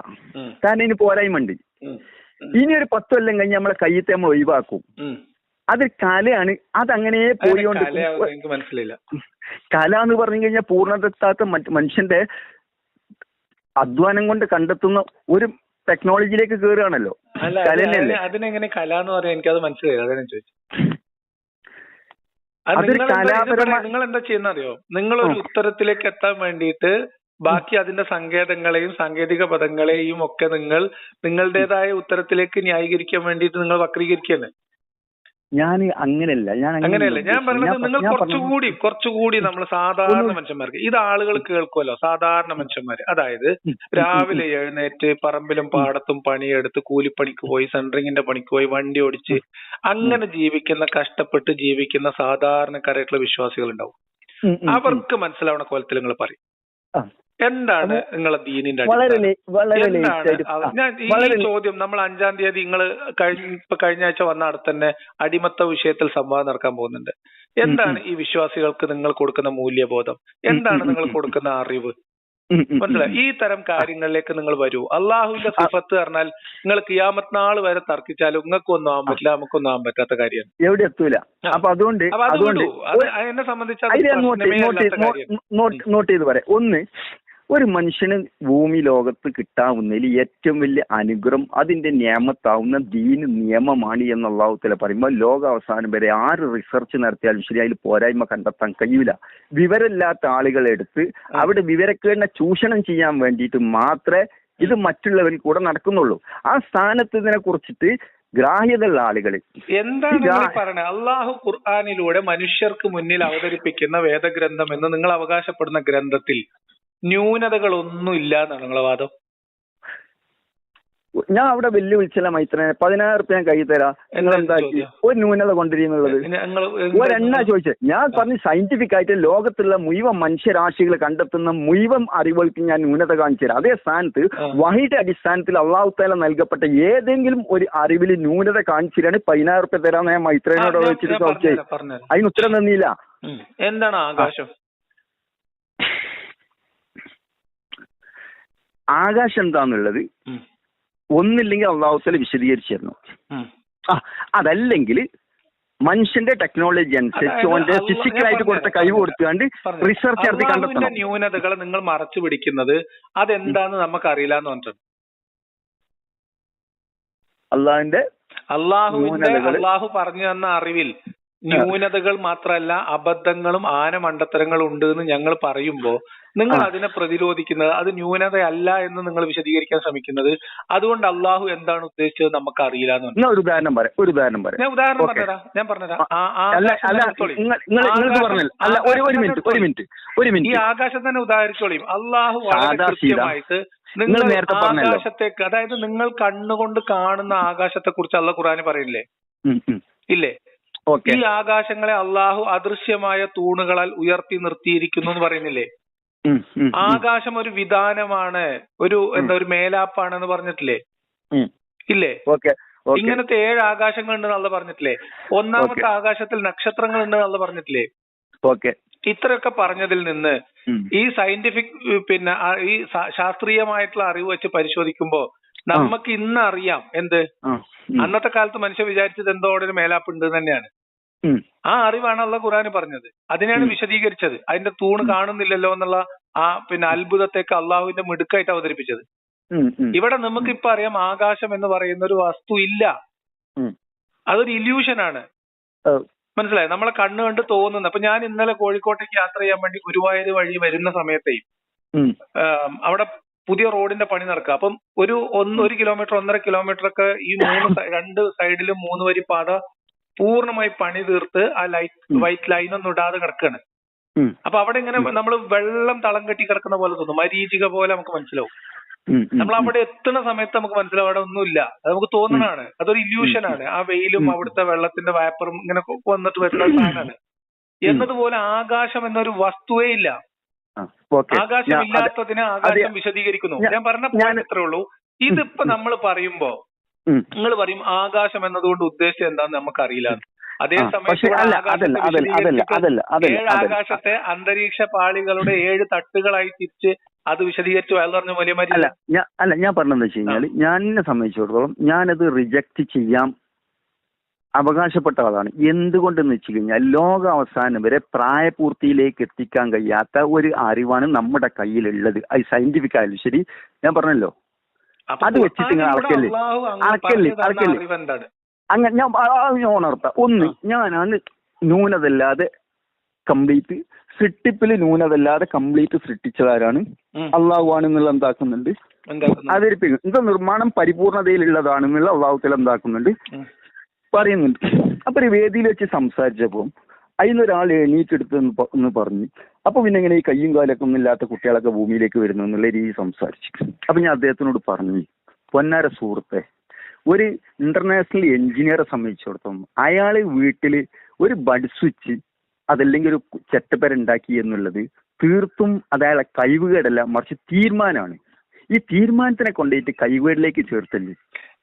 കാരണം ഇതിന് പോരായ്മ ഉണ്ട്. ഇനി ഒരു പത്ത് കൊല്ലം കഴിഞ്ഞ് നമ്മളെ കയ്യത്തെ നമ്മൾ ഒഴിവാക്കും. അത് കലയാണ്. അതങ്ങനെ പോയിക്കൊണ്ട് കല എന്ന് പറഞ്ഞു കഴിഞ്ഞാൽ പൂർണതെത്താത്ത മറ്റ് മനുഷ്യന്റെ അധ്വാനം കൊണ്ട് കണ്ടെത്തുന്ന ഒരു ടെക്നോളജിയിലേക്ക് കയറുകയാണല്ലോ അതിനെങ്ങനെ കല എന്ന് പറയാൻ എനിക്കത് മനസ്സിലായി അതാണ് ചോദിച്ചത്. അതൊരു കലാപരമായ- നിങ്ങൾ എന്താ ചെയ്യുന്ന അറിയോ നിങ്ങൾ ഒരു ഉത്തരത്തിലേക്ക് എത്താൻ വേണ്ടിയിട്ട് ബാക്കി അതിന്റെ സങ്കേതങ്ങളെയും സാങ്കേതിക പദങ്ങളെയും ഒക്കെ നിങ്ങൾ നിങ്ങളുടേതായ ഉത്തരത്തിലേക്ക് ന്യായീകരിക്കാൻ വേണ്ടിയിട്ട് നിങ്ങൾ വക്രീകരിക്കുകയാണ് ഞാൻ അങ്ങനെയല്ല. ഞാൻ അങ്ങനെയല്ല ഞാൻ പറഞ്ഞത് നിങ്ങൾ കുറച്ചുകൂടി കുറച്ചുകൂടി നമ്മൾ സാധാരണ മനുഷ്യന്മാർക്ക്. ഇത് ആളുകൾ കേൾക്കുമല്ലോ. സാധാരണ മനുഷ്യന്മാർ അതായത് രാവിലെ എഴുന്നേറ്റ് പറമ്പിലും പാടത്തും പണിയെടുത്ത് കൂലിപ്പണിക്ക് പോയി സെൻട്രിങ്ങിന്റെ പണിക്ക് പോയി വണ്ടി ഓടിച്ച് അങ്ങനെ ജീവിക്കുന്ന കഷ്ടപ്പെട്ട് ജീവിക്കുന്ന സാധാരണക്കാരായിട്ടുള്ള വിശ്വാസികൾ ഉണ്ടാവും. അവർക്ക് മനസ്സിലാവണ കോലത്തിൽ നിങ്ങൾ പറയും. എന്താണ് നിങ്ങളെ ദീനിന്റെ ഞാൻ ഈ ചോദ്യം നമ്മൾ അഞ്ചാം തീയതി നിങ്ങൾ കഴിഞ്ഞ ഇപ്പൊ കഴിഞ്ഞ ആഴ്ച വന്ന അടുത്ത് തന്നെ അടിമത്ത വിഷയത്തിൽ സംവാദം നടക്കാൻ പോകുന്നുണ്ട്. എന്താണ് ഈ വിശ്വാസികൾക്ക് നിങ്ങൾ കൊടുക്കുന്ന മൂല്യബോധം? എന്താണ് നിങ്ങൾ കൊടുക്കുന്ന അറിവ്? മനസ്സിലായി? ഈ തരം കാര്യങ്ങളിലേക്ക് നിങ്ങൾ വരൂ. അള്ളാഹുവിന്റെ സിഫത്ത് പറഞ്ഞാൽ നിങ്ങൾ കിയാമത്ത് നാൾ വരെ തർക്കിച്ചാലും നിങ്ങൾക്ക് ഒന്നും ആവാൻ പറ്റില്ല നമുക്കൊന്നും ആവാൻ പറ്റാത്ത കാര്യമാണ്. എവിടെ എത്തൂല. അപ്പൊ അതുകൊണ്ട് അതുകൊണ്ട് എന്നെ സംബന്ധിച്ച് നോട്ട് ചെയ്ത് പറയാം ഒന്ന് ഒരു മനുഷ്യന് ഭൂമി ലോകത്ത് കിട്ടാവുന്നതിൽ ഏറ്റവും വലിയ അനുഗ്രഹം അതിന്റെ നിയമത്താവുന്ന ദീന് നിയമമാണ് എന്നുള്ളതിൽ പറയുമ്പോൾ ലോക അവസാനം വരെ ആര് റിസർച്ച് നടത്തിയാലും ശരി അതിൽ പോരായ്മ കണ്ടെത്താൻ കഴിയില്ല വിവരമില്ലാത്ത ആളുകളെ എടുത്ത് അവിടെ വിവരക്കേടിനെ ചൂഷണം ചെയ്യാൻ വേണ്ടിയിട്ട് മാത്രമേ ഇത് മറ്റുള്ളവരിൽ കൂടെ നടക്കുന്നുള്ളൂ. ആ സ്ഥാനത്തിനെ കുറിച്ചിട്ട് ഗ്രാഹ്യതയുള്ള ആളുകൾ എന്താണ് പറയുന്നത് അള്ളാഹു ഖുർആാനിലൂടെ മനുഷ്യർക്ക് മുന്നിൽ അവതരിപ്പിക്കുന്ന വേദഗ്രന്ഥം എന്ന് നിങ്ങൾ അവകാശപ്പെടുന്ന ഗ്രന്ഥത്തിൽ ന്യൂനതകളൊന്നും ഇല്ല എന്നാണ് നിങ്ങളെ വാദം? ഞാൻ അവിടെ വെല്ലുവിളിച്ചില്ല മൈത്രനെ. പതിനായിരം റുപ്യ ഞാൻ കൈ തരാം. നിങ്ങൾ എന്താക്കി? ഒരു ന്യൂനത കൊണ്ടിരിക്കുന്നുള്ളത്. ഒരെണ്ണാ ചോദിച്ചത് ഞാൻ പറഞ്ഞ് സയന്റിഫിക് ആയിട്ട് ലോകത്തുള്ള മുഴുവൻ മനുഷ്യരാശികൾ കണ്ടെത്തുന്ന മുഴുവൻ അറിവുകൾക്ക് ഞാൻ ന്യൂനത കാണിച്ചു തരാം. അതേ സ്ഥാനത്ത്. വഹിയുടെ അടിസ്ഥാനത്തിൽ അള്ളാഹുത്താല നൽകപ്പെട്ട ഏതെങ്കിലും ഒരു അറിവിൽ ന്യൂനത കാണിച്ചു തരാണ് പതിനായിരം റുപ്യ തരാന്ന് ഞാൻ മൈത്രനോട് ചോദിച്ചിട്ട് അതിന് ഉത്തരം തന്നില്ല. എന്താണ് ആകാശം? ആകാശം എന്താന്നുള്ളത് ഒന്നില്ലെങ്കിൽ അള്ളാഹുത്തല വിശദീകരിച്ചു തരുന്നു ആ അതല്ലെങ്കിൽ മനുഷ്യന്റെ ടെക്നോളജി അനുസരിച്ച് ഓന്റെ അള്ളാ- ഫിസിക്കലായിട്ട് കൊടുത്ത കഴിവ് കൊടുത്തുകൊണ്ട് റിസർച്ച് നടത്തി കണ്ടെത്തണം. ന്യൂനതകൾ നിങ്ങൾ മറച്ചു പിടിക്കുന്നത് അതെന്താന്ന് നമുക്ക് അറിയില്ല എന്ന് പറഞ്ഞിട്ടുണ്ട്. അള്ളാഹിന്റെ അള്ളാഹുവിന്റെ ന്യൂനതകൾ അള്ളാഹു പറഞ്ഞു തന്ന അറിവിൽ ന്യൂനതകൾ മാത്രമല്ല അബദ്ധങ്ങളും ആനമണ്ടത്തരങ്ങളും ഉണ്ട് എന്ന് ഞങ്ങൾ പറയുമ്പോൾ നിങ്ങൾ അതിനെ പ്രതിരോധിക്കുന്നത് അത് ന്യൂനതയല്ല എന്ന് നിങ്ങൾ വിശദീകരിക്കാൻ ശ്രമിക്കുന്നത്. അതുകൊണ്ട് അള്ളാഹു എന്താണ് ഉദ്ദേശിച്ചത് നമുക്ക് അറിയില്ല എന്ന് ഒരു ഉദാഹരണം പറയാം ഒരു ഉദാഹരണം പറയാം. ഞാൻ ഉദാഹരണം. പറഞ്ഞുതരാം ഞാൻ പറഞ്ഞുതരാം ഒരു മിനിറ്റ് ഈ ആകാശം തന്നെ ഉദാഹരിച്ചോളിയും അള്ളാഹു വളരെ കൃത്യമായിട്ട് നിങ്ങൾ ആകാശത്തെ നേരത്തെ അതായത് നിങ്ങൾ കണ്ണുകൊണ്ട് കാണുന്ന ആകാശത്തെ കുറിച്ച് അള്ള ഖുറാന് പറയില്ലേ. ഇല്ലേ? ഈ ആകാശങ്ങളെ അള്ളാഹു അദൃശ്യമായ തൂണുകളാൽ ഉയർത്തി നിർത്തിയിരിക്കുന്നു എന്ന് പറയുന്നില്ലേ? ആകാശം ഒരു വിധാനമാണ് ഒരു എന്താ ഒരു മേലാപ്പാണെന്ന് പറഞ്ഞിട്ടില്ലേ? ഉം. ഇല്ലേ? ഇങ്ങനത്തെ ഏഴ് ആകാശങ്ങൾ ഉണ്ട് എന്നുള്ള പറഞ്ഞിട്ടില്ലേ? ഒന്നാമത്തെ ആകാശത്തിൽ നക്ഷത്രങ്ങൾ ഉണ്ട് എന്നുള്ള പറഞ്ഞിട്ടില്ലേ? ഓക്കെ. ഇത്രയൊക്കെ പറഞ്ഞതിൽ നിന്ന് ഈ സയന്റിഫിക് പിന്നെ ഈ ശാസ്ത്രീയമായിട്ടുള്ള അറിവ് വെച്ച് പരിശോധിക്കുമ്പോ നമുക്ക് ഇന്ന് അറിയാം എന്ത്? അന്നത്തെ കാലത്ത് മനുഷ്യ വിചാരിച്ചത് എന്തോടൊരു ഒരു മേലാപ്പുണ്ട് എന്ന് തന്നെയാണ്. ആ അറിവാണ് അള്ള ഖുറാന് പറഞ്ഞത്. അതിനെയാണ് വിശദീകരിച്ചത്. അതിന്റെ തൂണ് കാണുന്നില്ലല്ലോ എന്നുള്ള ആ പിന്നെ അത്ഭുതത്തേക്ക് അള്ളാഹുവിന്റെ മിടുക്കായിട്ട് അവതരിപ്പിച്ചത്. ഇവിടെ നമുക്ക് ഇവിടെ നമുക്കിപ്പോ അറിയാം ആകാശം എന്ന് പറയുന്ന ഒരു വസ്തു ഇല്ല. അതൊരു ഇല്യൂഷൻ ആണ്. മനസ്സിലായി? നമ്മളെ കണ്ണ് കണ്ട് തോന്നുന്നത്. അപ്പൊ ഞാൻ ഇന്നലെ കോഴിക്കോട്ടേക്ക് യാത്ര ചെയ്യാൻ വേണ്ടി ഗുരുവായൂർ വഴി വരുന്ന സമയത്തെയും അവിടെ പുതിയ റോഡിന്റെ പണി നടക്കുക. അപ്പം ഒരു ഒന്ന് ഒരു കിലോമീറ്റർ ഒന്നര കിലോമീറ്റർ ഒക്കെ ഈ മൂന്ന് രണ്ട് സൈഡിലും മൂന്ന് വരി പാത പൂർണമായി പണി തീർത്ത് ആ ലൈറ്റ് വൈറ്റ് ലൈൻ ഒന്നും ഇടാതെ കിടക്കുകയാണ് അപ്പൊ അവിടെ ഇങ്ങനെ നമ്മൾ വെള്ളം തളം കെട്ടി കിടക്കുന്ന പോലെ തോന്നും. മരീചിക പോലെ നമുക്ക് മനസ്സിലാവും. നമ്മൾ അവിടെ എത്തുന്ന സമയത്ത് നമുക്ക് മനസ്സിലാവും അവിടെ ഒന്നുമില്ല. അത് നമുക്ക് തോന്നണാണ്. അതൊരു ഇല്യൂഷൻ ആണ്. ആ വെയിലും. അവിടുത്തെ വെള്ളത്തിന്റെ വാപ്പറും ഇങ്ങനെ വന്നിട്ട് വരുന്ന സാധനമാണ്. എന്നതുപോലെ ആകാശം എന്നൊരു വസ്തുവേ ഇല്ല. ആകാശം ഇല്ലാത്തതിനെ ആകാശം വിശദീകരിക്കുന്നു. ഞാൻ- പറഞ്ഞ പോയിന്റ് ഇത്രേ ഉള്ളൂ. ഇതിപ്പോ നമ്മൾ പറയുമ്പോ. നിങ്ങൾ പറയും ആകാശം എന്നതുകൊണ്ട് ഉദ്ദേശിച്ചത് എന്താന്ന് നമുക്ക് അറിയില്ല അതേസമയം ആകാശത്തെ അന്തരീക്ഷ പാളികളുടെ ഏഴ് തട്ടുകളായി തിരിച്ച് അത് വിശദീകരിച്ചു. അയാൾ പറഞ്ഞ വലിയ അല്ല ഞാൻ അല്ല ഞാൻ പറഞ്ഞെന്ന് വെച്ച് കഴിഞ്ഞാൽ ഞാൻ എന്നെ സംബന്ധിച്ചിടത്തോളം ഞാനത് റിജക്ട് ചെയ്യാം. അവകാശപ്പെട്ട ആളാണ് എന്തുകൊണ്ടെന്ന് വെച്ച് കഴിഞ്ഞാൽ ലോക അവസാനം വരെ പ്രായപൂർത്തിയിലേക്ക് എത്തിക്കാൻ കഴിയാത്ത ഒരു അറിവാണ് നമ്മുടെ കയ്യിലുള്ളത്. അത് സയന്റിഫിക് ആയാലും ശരി. ഞാൻ പറഞ്ഞല്ലോ. അത് വെച്ചിട്ട് നിങ്ങൾ അളക്കല്ലേ? അളക്കല്ലേ? അളക്കല്ലേ? അങ്ങനെ ഞാൻ ഞാൻ ഉണർത്താം ഒന്ന് ഞാനാണ് ന്യൂനതല്ലാതെ കംപ്ലീറ്റ് സൃഷ്ടിപ്പിൽ ന്യൂനതല്ലാതെ കംപ്ലീറ്റ് സൃഷ്ടിച്ചതാരാണ്. അള്ളാഹു ആണെന്നുള്ള എന്താക്കുന്നുണ്ട് എന്താക്കുന്നു? അവതരിപ്പിക്കും ഇത് നിർമ്മാണം പരിപൂർണതയിലുള്ളതാണെന്നുള്ള അള്ളാഹുത്തിൽ എന്താക്കുന്നുണ്ട്. പറയുന്നുണ്ട് അപ്പൊ ഒരു വേദിയിൽ വെച്ച് സംസാരിച്ചപ്പോൾ ഒരാൾ എണീറ്റെടുത്ത് എന്ന് പറഞ്ഞു. അപ്പൊ പിന്നെ ഇങ്ങനെ ഈ കയ്യും കാലൊക്കെ ഒന്നും ഇല്ലാത്ത കുട്ടികളൊക്കെ ഭൂമിയിലേക്ക് വരുന്നു എന്നുള്ള രീതി സംസാരിച്ചു. അപ്പൊ ഞാൻ അദ്ദേഹത്തിനോട് പറഞ്ഞു പൊന്നാര സുഹൃത്തെ ഒരു ഇന്റർനാഷണൽ എഞ്ചിനീയറെ സംബന്ധിച്ചിടത്തോളം അയാളെ വീട്ടിൽ ഒരു ബഡ് സ്വിച്ച് അതല്ലെങ്കിൽ ഒരു ചെറ്റപ്പര ഉണ്ടാക്കി എന്നുള്ളത് തീർത്തും അത് അയാളെ കഴിവുകേടല്ല മറിച്ച് തീരുമാനമാണ് ഈ തീരുമാനത്തിനെ കൊണ്ടുപോയിട്ട് കഴിവുകേടിലേക്ക് ചേർത്തല്ലേ?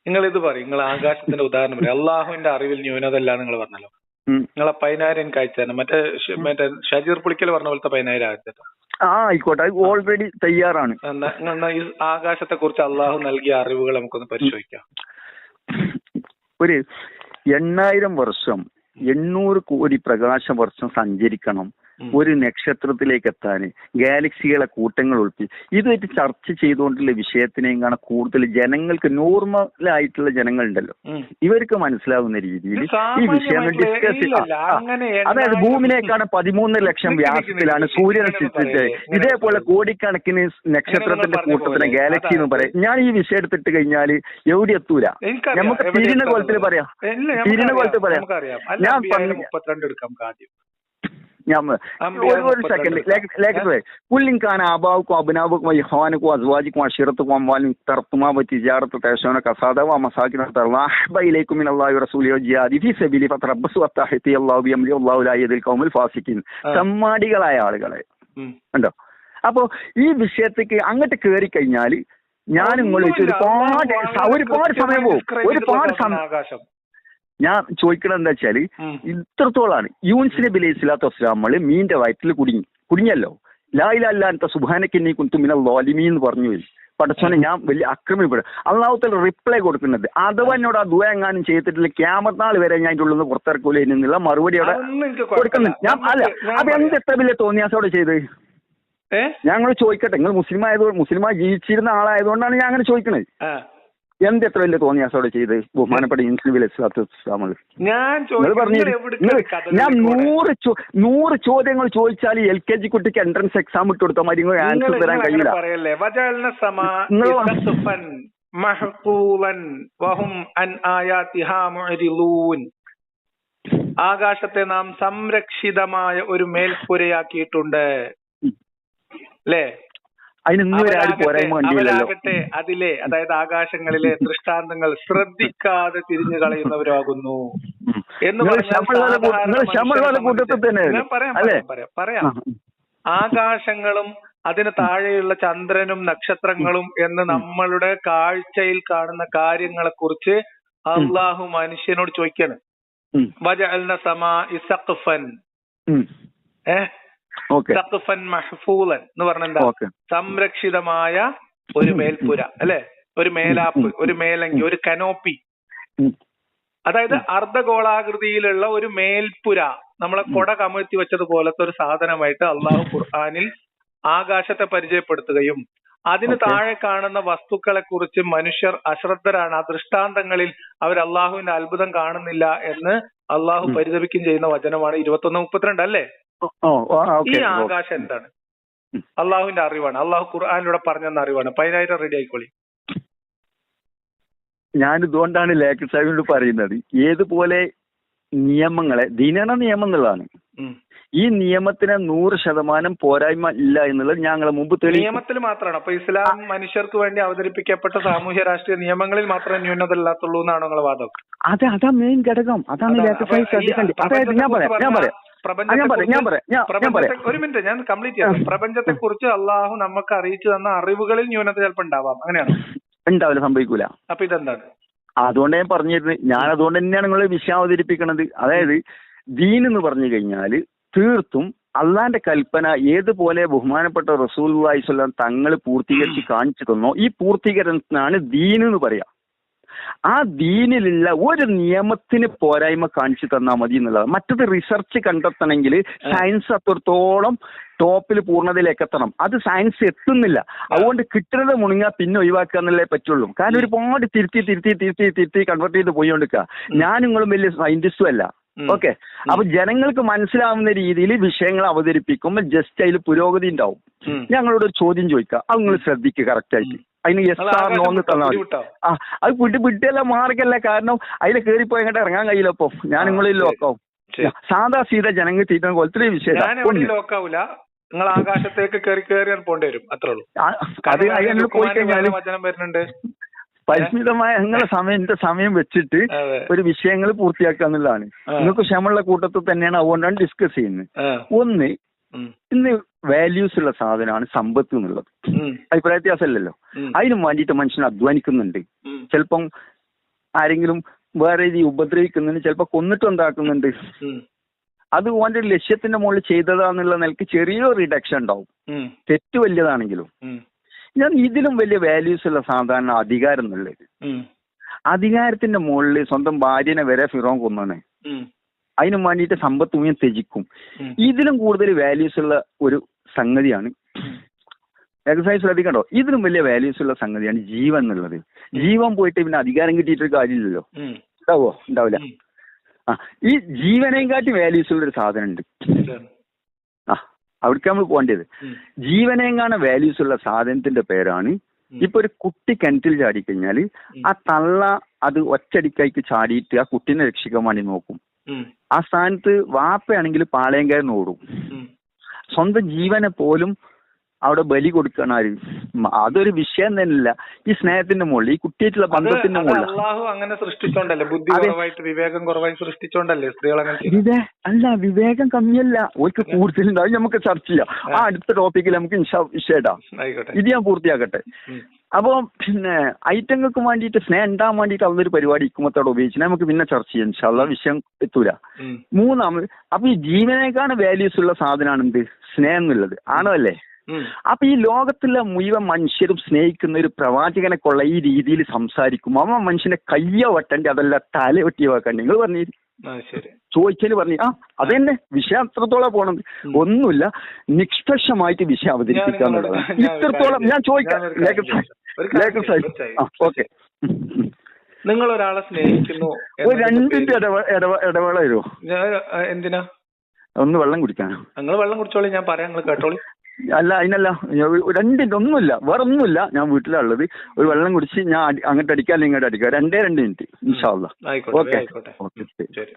നിങ്ങൾ ഇത് പറയും നിങ്ങൾ ആകാശത്തിന്റെ ഉദാഹരണം അള്ളാഹുവിന്റെ അറിവിൽ ന്യൂനതല്ല നിങ്ങൾ പറഞ്ഞല്ലോ. നിങ്ങളെ പതിനായിരം തരണം മറ്റേ മറ്റേ ഷജീർ പുളിക്കൽ പറഞ്ഞ പോലത്തെ പതിനായിരം തരാം ആ ആയിക്കോട്ടെ. ഓൾറെഡി തയ്യാറാണ്. ഈ ആകാശത്തെ കുറിച്ച് അള്ളാഹു നൽകിയ അറിവുകൾ നമുക്കൊന്ന് പരിശോധിക്കാം. ഒരു എണ്ണായിരം വർഷം എണ്ണൂറ് കോടി പ്രകാശ വർഷം സഞ്ചരിക്കണം. ഒരു നക്ഷത്രത്തിലേക്ക് എത്താൻ ഗാലക്സികളെ കൂട്ടങ്ങൾ ഒളിപ്പി ഇതുമായിട്ട് ചർച്ച ചെയ്തുകൊണ്ടുള്ള വിഷയത്തിനെയും കാണാൻ കൂടുതൽ ജനങ്ങൾക്ക് നോർമലായിട്ടുള്ള ജനങ്ങളുണ്ടല്ലോ. ഇവർക്ക് മനസ്സിലാവുന്ന രീതിയിൽ ഈ വിഷയം ഡിസ്കസ് അതായത് ഭൂമിനേക്കാണ് പതിമൂന്ന് ലക്ഷം വ്യാസത്തിലാണ് സൂര്യനെ ഇങ്ങനെ ഇതേപോലെ കോടിക്കണക്കിന് നക്ഷത്രത്തിന്റെ കൂട്ടത്തിന് ഗാലക്സി എന്ന് പറയാം. ഞാൻ ഈ വിഷയം എടുത്തിട്ട് കഴിഞ്ഞാൽ എവിടെ എത്തൂല. നമുക്ക് തിരിഞ്ഞ കോലത്തിൽ പറയാം. തിരിഞ്ഞ കൊലത്തിൽ പറയാം. ഞാൻ ഞാൻ അമ്പിയായിരം ഞാൻ അമ്പിയായിരം ഒരു ഒരു മുപ്പത്തിരണ്ട് സെക്കൻഡ് ലേഖകരെ പുല്ലിൻഖാൻ ആബാവുക്കും അബിനാവുക്കും ഇഹ്വാനുക്കും അസ്വാജിക്കും അഷിറത്തുക്കും അമ്മാലും തർത്തുമാ തിജാറത്ത് തേശോന കസാദ വ മസാകിന തർവാഹബയിലേക്കും മിൻ അല്ലാഹി സബീലി അല്ലാഹു ബിയംലി അല്ലാഹു ലാ യദിൽ ഖൗമുൽ ഫാസിഖീൻ. സമ്മാടികളായ ആളുകളെ. ഉണ്ടോ? അപ്പൊ ഈ വിഷയത്തേക്ക് അങ്ങോട്ട് കയറി കഴിഞ്ഞാൽ ഞാൻ ഒരുപാട് ഒരുപാട് സമയം പോകും. ഒരുപാട് സമയം ഞാൻ ചോദിക്കണത് എന്താ വെച്ചാൽ. ഇത്രത്തോളാണ്. യൂൻസിനെ സ്വലാത്തു വസ്സലാമൾ മീന്റെ വയറ്റിൽ കുടുങ്ങി. കുടുങ്ങിയല്ലോ. ലായിലല്ലാത്ത സുബാനക്കിന്നി കുന്തുമിന ലോലിമി എന്ന് പറഞ്ഞു വരും പടച്ചോനെ ഞാൻ വലിയ അക്രമിപ്പെടും. അള്ളാഹുത്തൽ റിപ്ലൈ കൊടുക്കുന്നത് അഥവാ എന്നോട് ആ ദുവ എങ്ങാനും ചെയ്തിട്ടില്ല ക്യാമത്താൾ വരെ ഞാൻ ഇതിന്റെ ഉള്ളിൽ നിന്ന് പുറത്തിറക്കൂല എന്നുള്ള മറുപടി അവിടെ കൊടുക്കുന്നുണ്ട്. ഞാൻ അല്ല അത് എന്ത് എത്ര വലിയ തോന്നിയാസോടെ ചെയ്ത് ഞങ്ങൾ ചോദിക്കട്ടെ. നിങ്ങൾ മുസ്ലിം ആയതുകൊണ്ട് മുസ്ലിമായി ജീവിച്ചിരുന്ന ആളായതുകൊണ്ടാണ് ഞാൻ അങ്ങനെ ചോദിക്കുന്നത്. എന്ത് എത്ര വലിയ തോന്നിയാസോടെ ചെയ്ത് ബഹുമാനപ്പെട്ട അലൈഹി സ്വലാത്തു ഞാൻ? നൂറ് നൂറ് ചോദ്യങ്ങൾ ചോദിച്ചാൽ എൽ കെ ജി കുട്ടിക്ക് എൻട്രൻസ് എക്സാം ഇട്ട് കൊടുത്താൽ മതി ആൻസർ തരാൻ കഴിയില്ല. ആകാശത്തെ നാം സംരക്ഷിതമായ ഒരു മേൽപ്പുരയാക്കിയിട്ടുണ്ട് അല്ലേ അതിന് വരെ ആരും അവരാകട്ടെ പോരായ്മ കണ്ടില്ലല്ലോ. അതിലെ അതായത് ആകാശങ്ങളിലെ ദൃഷ്ടാന്തങ്ങൾ ശ്രദ്ധിക്കാതെ തിരിഞ്ഞു കളയുന്നവരാകുന്നു. എന്ന് പറഞ്ഞാൽ കൂട്ടത്തിൽ തന്നെ പറയാം. ആകാശങ്ങളും അതിന് താഴെയുള്ള ചന്ദ്രനും നക്ഷത്രങ്ങളും എന്ന് നമ്മളുടെ കാഴ്ചയിൽ കാണുന്ന കാര്യങ്ങളെ കുറിച്ച് അള്ളാഹു മനുഷ്യനോട് ചോദിക്കാണ്. വജഅൽന സമാ ഇസഖഫൻ ഏഹ്? സഖഫൻ മഹ്ഫൂലൻ എന്ന് പറഞ്ഞ എന്താ? സംരക്ഷിതമായ ഒരു മേൽപ്പുര അല്ലെ? ഒരു മേലാപ്പ് ഒരു മേലങ്കി ഒരു കനോപ്പി. അതായത് അർദ്ധഗോളാകൃതിയിലുള്ള ഒരു മേൽപ്പുര. നമ്മളെ കൊട കമഴ്ത്തി വെച്ചതുപോലത്തെ ഒരു സാധനമായിട്ട് അള്ളാഹു ഖുർആനിൽ ആകാശത്തെ പരിചയപ്പെടുത്തുകയും അതിന് താഴെ കാണുന്ന വസ്തുക്കളെ കുറിച്ച് മനുഷ്യർ അശ്രദ്ധരാണ്. ആ ദൃഷ്ടാന്തങ്ങളിൽ അവർ അള്ളാഹുവിന്റെ അത്ഭുതം കാണുന്നില്ല എന്ന് അള്ളാഹു. പരിതപിക്കുകയും ചെയ്യുന്ന വചനമാണ് ഇരുപത്തൊന്ന് മുപ്പത്തിരണ്ട് അല്ലേ? ഈ. ആകാശം എന്താണ്. അള്ളാഹുവിന്റെ അറിവാണ്. അള്ളാഹു ഖുർആാനിലൂടെ പറഞ്ഞെന്ന അറിവാണ്. പതിനായിരം റെഡി ആയിക്കോളി. ഞാൻ ഇതുകൊണ്ടാണ് ലേഖ സാഹിബിനോട് പറയുന്നത്. ഏതുപോലെ നിയമങ്ങളെ ദിനന നിയമം എന്നുള്ളതാണ്. ഈ നിയമത്തിന് നൂറ് ശതമാനം പോരായ്മ ഇല്ല എന്നുള്ളത് ഞങ്ങൾ മുമ്പ് നിയമത്തിൽ മാത്രമാണ്. അപ്പൊ ഇസ്ലാം മനുഷ്യർക്ക് വേണ്ടി അവതരിപ്പിക്കപ്പെട്ട സാമൂഹ്യ രാഷ്ട്രീയ നിയമങ്ങളിൽ മാത്രമേ ന്യൂനത ഇല്ലാത്തുള്ളൂ എന്നാണോ വാദം? അതെ അതാ മെയിൻ ഘടകം. അതാണ് ഞാൻ പറയാം ഞാൻ പറയാം. പ്രപഞ്ചത്തെ ഒരു മിനിറ്റ് ഞാൻ കംപ്ലീറ്റ് ചെയ്യാം. പ്രപഞ്ചത്തെ കുറിച്ച് അള്ളാഹു നമുക്ക് അറിയിച്ചു തന്ന അറിവുകളിൽ ന്യൂനത ചിലപ്പോൾ ഉണ്ടാവാം. അങ്ങനെയാണ്? ഉണ്ടാവില്ല സംഭവിക്കൂല. അപ്പൊ ഇതെന്താണ്? അതുകൊണ്ട് ഞാൻ പറഞ്ഞിരുന്നത് ഞാൻ അതുകൊണ്ട് തന്നെയാണ് നിങ്ങൾ വിഷയം അവതരിപ്പിക്കുന്നത് അതായത് ദീൻ എന്ന് പറഞ്ഞു കഴിഞ്ഞാൽ തീർത്തും അള്ളാന്റെ കൽപ്പന ഏതുപോലെ ബഹുമാനപ്പെട്ട റസൂൽ സ്വല്ലം തങ്ങൾ പൂർത്തീകരിച്ച് കാണിച്ചു തന്നോ ഈ പൂർത്തീകരണത്തിനാണ് ദീൻ എന്ന് പറയാ. ആ ദീനിലുള്ള ഒരു നിയമത്തിന് പോരായ്മ കാണിച്ചു തന്നാൽ മതി എന്നുള്ളത് മറ്റത് റിസർച്ച് കണ്ടെത്തണമെങ്കിൽ സയൻസ് അത്രത്തോളം ടോപ്പിൽ പൂർണതയിലേക്ക് എത്തണം. അത് സയൻസ് എത്തുന്നില്ല. അതുകൊണ്ട് കിട്ടുന്നത് മുണുങ്ങാ പിന്നെ ഒഴിവാക്കുക എന്നല്ലേ പറ്റുള്ളൂ. കാരണം ഒരുപാട് തിരുത്തി തിരുത്തി തിരുത്തി തിരുത്തി കൺവേർട്ട് ചെയ്ത് പോയിക്കൊണ്ടിരിക്കുക ഞാൻ നിങ്ങളും വലിയ സയന്റിസ്റ്റും അല്ല. ഓക്കെ അപ്പൊ ജനങ്ങൾക്ക് മനസ്സിലാവുന്ന രീതിയിൽ വിഷയങ്ങൾ അവതരിപ്പിക്കുമ്പോൾ ജസ്റ്റ് അതിൽ പുരോഗതി ഉണ്ടാവും. ഞങ്ങളോട് ചോദ്യം ചോദിക്കുക അത് നിങ്ങൾ ശ്രദ്ധിക്കുക കറക്റ്റ് ആയിട്ട്. അതിന് എസ് ആർ നോ ആകാശം എന്ന് തന്നാൽ മതി. ആ അത് പിടി പിടിയല്ല മാർഗല്ല കാരണം അതിൽ കയറിപ്പോയി അങ്ങോട്ട് ഇറങ്ങാൻ കഴിയില്ല ഇപ്പൊ. ഞാൻ നിങ്ങളിൽ. ലോക്കാവും. സാധാ സീത ജനങ്ങൾ ഞാൻ എവിടെയും ലോക്കാവൂല നിങ്ങൾ ആകാശത്തേക്ക് കയറി കയറി പോണ്ടി വരും. അത്രേ ഉള്ളൂ. അത് പോയി കഴിഞ്ഞാൽ വചനം വരുന്നുണ്ട്? പരിമിതമായ നിങ്ങളെ സമയം എന്റെ സമയം വെച്ചിട്ട് ഒരു വിഷയങ്ങൾ പൂർത്തിയാക്കുക എന്നുള്ളതാണ്. നിങ്ങൾക്ക് ക്ഷമയുള്ള കൂട്ടത്തിൽ തന്നെയാണ് അതുകൊണ്ടാണ് ഡിസ്കസ് ചെയ്യുന്നത്. ഒന്ന്. ഇന്ന് വാല്യൂസ് ഉള്ള സാധനമാണ് സമ്പത്ത് എന്നുള്ളത്. അഭിപ്രായ വ്യത്യാസമല്ലല്ലോ. അതിനും വേണ്ടിയിട്ട് മനുഷ്യൻ അധ്വാനിക്കുന്നുണ്ട്. ചിലപ്പം ആരെങ്കിലും വേറെ രീതി ഉപദ്രവിക്കുന്നുണ്ട് ചിലപ്പോൾ കൊന്നിട്ട് എന്താക്കുന്നുണ്ട്. അത് ഓന്റെ ലക്ഷ്യത്തിന്റെ മുകളിൽ ചെയ്തതാന്നുള്ള നിലയ്ക്ക് ചെറിയൊരു റിഡക്ഷൻ ഉണ്ടാവും. തെറ്റ് വലിയതാണെങ്കിലും ഞാൻ ഇതിലും വലിയ വാല്യൂസ് ഉള്ള സാധാരണ അധികാരം എന്നുള്ളത്. അധികാരത്തിന്റെ മുകളിൽ സ്വന്തം ഭാര്യനെ വരെ ഫിറോൻ കൊന്നാണ്. ഉം. അതിനും വേണ്ടിയിട്ട് സമ്പത്ത് മുഴുവൻ ത്യജിക്കും. ഇതിലും കൂടുതൽ വാല്യൂസ് ഉള്ള ഒരു സംഗതിയാണ് എക്സസൈസ് ശ്രദ്ധിക്കണ്ടോ? ഇതിലും വലിയ വാല്യൂസ് ഉള്ള സംഗതിയാണ് ജീവൻ എന്നുള്ളത്. ജീവൻ പോയിട്ട് പിന്നെ അധികാരം കിട്ടിയിട്ടൊരു കാര്യമില്ലല്ലോ. ഉണ്ടാവോ ഉണ്ടാവില്ല. ആ ഈ ജീവനെയും കാട്ടി വാല്യൂസ് ഉള്ള ഒരു സാധനം ഉണ്ട് ആ അവിടേക്ക് നമ്മൾ പോകേണ്ടത്. ജീവനേങ്കാണ് വാല്യൂസ് ഉള്ള സാധനത്തിന്റെ പേരാണ്. ഇപ്പൊ ഒരു കുട്ടി കിണറ്റിൽ ചാടിക്കഴിഞ്ഞാൽ ആ തള്ള അത് ഒറ്റടിക്കായിട്ട് ചാടിയിട്ട് ആ കുട്ടീനെ രക്ഷിക്കാൻ വേണ്ടി നോക്കും. ആ സ്ഥാനത്ത് വാപ്പയാണെങ്കിൽ പാളയംകാരൻ ഓടും. സ്വന്തം ജീവനെ പോലും അവിടെ ബലി കൊടുക്കണം ആര്? അതൊരു വിഷയം തന്നെയല്ല. ഈ സ്നേഹത്തിന്റെ മുകളിൽ ഈ കുട്ടിയായിട്ടുള്ള ബന്ധത്തിന്റെ മുകളിൽ. അള്ളാഹു അങ്ങനെ സൃഷ്ടിച്ചോണ്ടല്ലേ? ബുദ്ധി. കുറവായിട്ട് വിവേകം കുറവായി സൃഷ്ടിച്ചോണ്ടല്ലേ സ്ത്രീകൾ അങ്ങനെ അല്ല വിവേകം കമ്മിയല്ല. ഓർക്ക് കൂടുതലുണ്ടാവും. നമുക്ക് ചർച്ച ചെയ്യാം ആ അടുത്ത ടോപ്പിക്കിൽ നമുക്ക് വിഷയടാം ആയിക്കോട്ടെ. ഇത് ഞാൻ പൂർത്തിയാക്കട്ടെ. അപ്പൊ പിന്നെ ഐറ്റങ്ങൾക്ക് വേണ്ടിയിട്ട് സ്നേഹം ഉണ്ടാകാൻ വേണ്ടിയിട്ട് അതൊരു പരിപാടി ഇക്കുമത്തോടെ ഉപയോഗിച്ചു നമുക്ക് പിന്നെ ചർച്ച ചെയ്യാം. ഇൻഷാല്ല വിഷയം എത്തൂല. മൂന്നാമത് അപ്പൊ ഈ ജീവനേക്കാണ് വാല്യൂസ് ഉള്ള സാധനമാണ് എന്ത് സ്നേഹം എന്നുള്ളത്. ആണോ അല്ലേ. അപ്പൊ ഈ ലോകത്തിലെ മുഴുവൻ മനുഷ്യരും സ്നേഹിക്കുന്ന ഒരു പ്രവാചകനെ കൊള്ള ഈ രീതിയിൽ സംസാരിക്കും. അവൻ മനുഷ്യനെ കയ്യ വെട്ടണ്ടേ അതല്ല തല വെട്ടി വെക്കണ്ടേ? നിങ്ങൾ പറഞ്ഞു ചോദിച്ചതിന് പറഞ്ഞു ആ അത് തന്നെ വിഷയം അത്രത്തോളം പോകണം ഒന്നുമില്ല നിഷ്പക്ഷമായിട്ട് വിഷയം അവതരിപ്പിക്കുക എന്നുള്ളതാണ്. ഇത്രത്തോളം ഞാൻ ചോദിക്കാം. ഓക്കെ. നിങ്ങൾ ഒരാളെ സ്നേഹിക്കുന്നു ഒരു രണ്ടിന്റെ ഇടവേള വരുമോ എന്തിനാ? ഒന്ന് വെള്ളം കുടിക്കാനോ. നിങ്ങൾ വെള്ളം കുടിച്ചോളി ഞാൻ പറയാം നിങ്ങൾ കേട്ടോളി. അല്ല അതിനല്ല. രണ്ട് ഒന്നുമില്ല. വേറെ ഒന്നുമില്ല. ഞാൻ വീട്ടിലുള്ളത്. ഒരു വെള്ളം കുടിച്ച് ഞാൻ അങ്ങോട്ട് അടിക്കാം അല്ലെങ്കിൽ ഇങ്ങോട്ട് അടിക്കാം. രണ്ടേ രണ്ട് മിനിറ്റ് ഇൻഷാല്ല ഓക്കെ. ഓക്കെ ശരി.